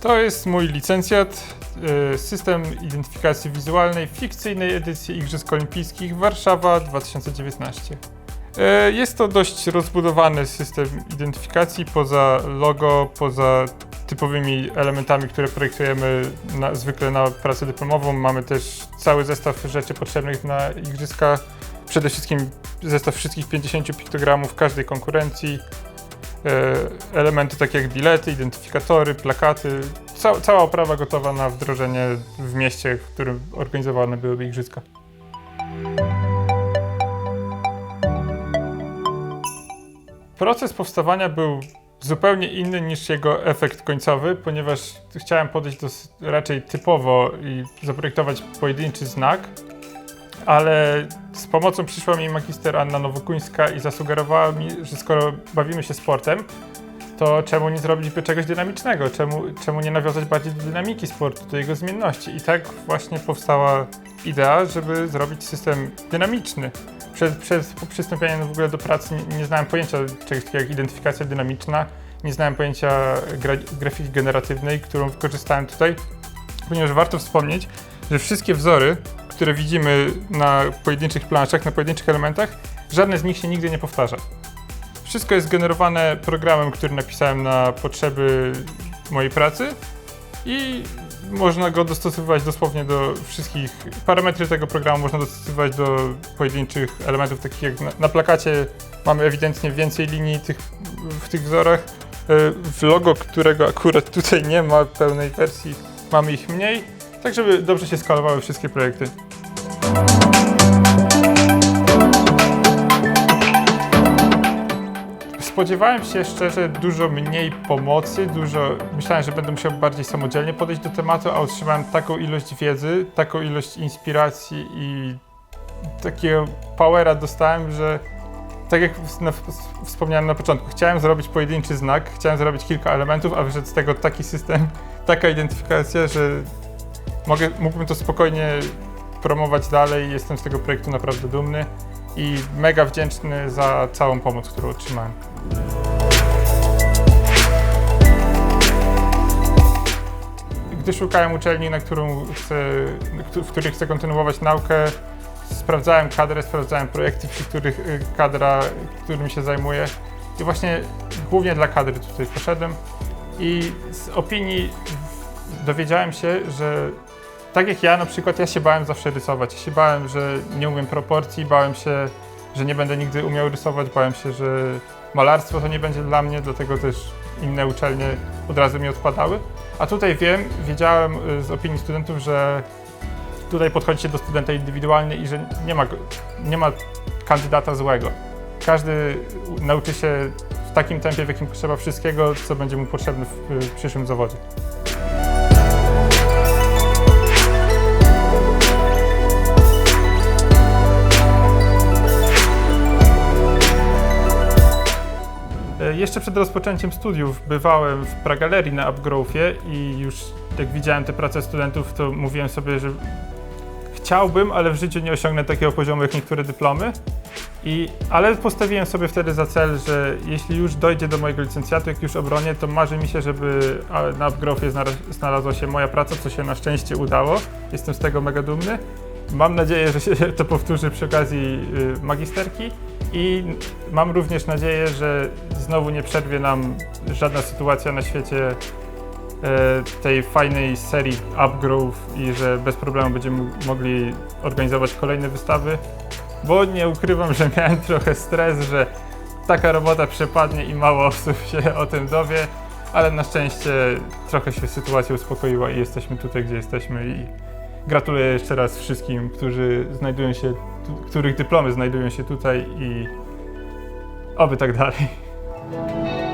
To jest mój licencjat, y, system identyfikacji wizualnej fikcyjnej edycji Igrzysk Olimpijskich Warszawa 2019. Y, Jest to dość rozbudowany system identyfikacji poza logo, poza typowymi elementami, które projektujemy na, zwykle na pracę dyplomową. Mamy też cały zestaw rzeczy potrzebnych na igrzyska. Przede wszystkim zestaw wszystkich 50 piktogramów każdej konkurencji. E, elementy takie jak bilety, identyfikatory, plakaty. Ca cała oprawa gotowa na wdrożenie w mieście, w którym organizowane byłyby igrzyska. Proces powstawania był zupełnie inny niż jego efekt końcowy, ponieważ chciałem podejść dos- raczej typowo i zaprojektować pojedynczy znak, ale z pomocą przyszła mi magister Anna Nowokuńska i zasugerowała mi, że skoro bawimy się sportem, to czemu nie zrobić by czegoś dynamicznego? Czemu, czemu nie nawiązać bardziej do dynamiki sportu, do jego zmienności? I tak właśnie powstała idea, żeby zrobić system dynamiczny. Przed, przed przystąpieniem w ogóle do pracy nie, nie znałem pojęcia czegoś takiego jak identyfikacja dynamiczna, nie znałem pojęcia gra, grafiki generatywnej, którą wykorzystałem tutaj, ponieważ warto wspomnieć, że wszystkie wzory, które widzimy na pojedynczych planszach, na pojedynczych elementach, żadne z nich się nigdy nie powtarza. Wszystko jest generowane programem, który napisałem na potrzeby mojej pracy i można go dostosowywać dosłownie do wszystkich. Parametry tego programu można dostosowywać do pojedynczych elementów, takich jak na, na plakacie mamy ewidentnie więcej linii tych, w tych wzorach. E, W logo, którego akurat tutaj nie ma pełnej wersji, mamy ich mniej, tak żeby dobrze się skalowały wszystkie projekty. Spodziewałem się szczerze dużo mniej pomocy, dużo myślałem, że będę musiał bardziej samodzielnie podejść do tematu, a otrzymałem taką ilość wiedzy, taką ilość inspiracji i takiego powera dostałem, że tak jak wspomniałem na początku, chciałem zrobić pojedynczy znak, chciałem zrobić kilka elementów, a wyszedł z tego taki system, taka identyfikacja, że mogę, mógłbym to spokojnie promować dalej. Jestem z tego projektu naprawdę dumny i mega wdzięczny za całą pomoc, którą otrzymałem. Gdy szukałem uczelni, na którą chcę, w których chcę kontynuować naukę, sprawdzałem kadrę, sprawdzałem projekty, przy których y, kadra, którym się zajmuję. I właśnie głównie dla kadry tutaj poszedłem. I z opinii dowiedziałem się, że tak jak ja na przykład, ja się bałem zawsze rysować. Ja się bałem, że nie umiem proporcji, bałem się, że nie będę nigdy umiał rysować, bałem się, że malarstwo to nie będzie dla mnie, dlatego też inne uczelnie od razu mi odpadały. A tutaj wiem, wiedziałem y, z opinii studentów, że tutaj podchodzi się do studenta indywidualnie i że nie ma, nie ma kandydata złego. Każdy nauczy się w takim tempie, w jakim potrzeba wszystkiego, co będzie mu potrzebne w, w przyszłym zawodzie. Jeszcze przed rozpoczęciem studiów bywałem w Pragalerii na Upgrowthie i już jak widziałem te prace studentów, to mówiłem sobie, że chciałbym, ale w życiu nie osiągnę takiego poziomu jak niektóre dyplomy. I, ale postawiłem sobie wtedy za cel, że jeśli już dojdzie do mojego licencjatu, jak już obronię, to marzy mi się, żeby na Upgrowthie znalaz- znalazła się moja praca, co się na szczęście udało. Jestem z tego mega dumny. Mam nadzieję, że się to powtórzy przy okazji y, magisterki i mam również nadzieję, że znowu nie przerwie nam żadna sytuacja na świecie e, tej fajnej serii Upgrowth i że bez problemu będziemy mogli organizować kolejne wystawy, bo nie ukrywam, że miałem trochę stres, że taka robota przepadnie i mało osób się o tym dowie, ale na szczęście trochę się sytuacja uspokoiła i jesteśmy tutaj, gdzie jesteśmy i gratuluję jeszcze raz wszystkim, którzy znajdują się, których dyplomy znajdują się tutaj i oby tak dalej. Thank you.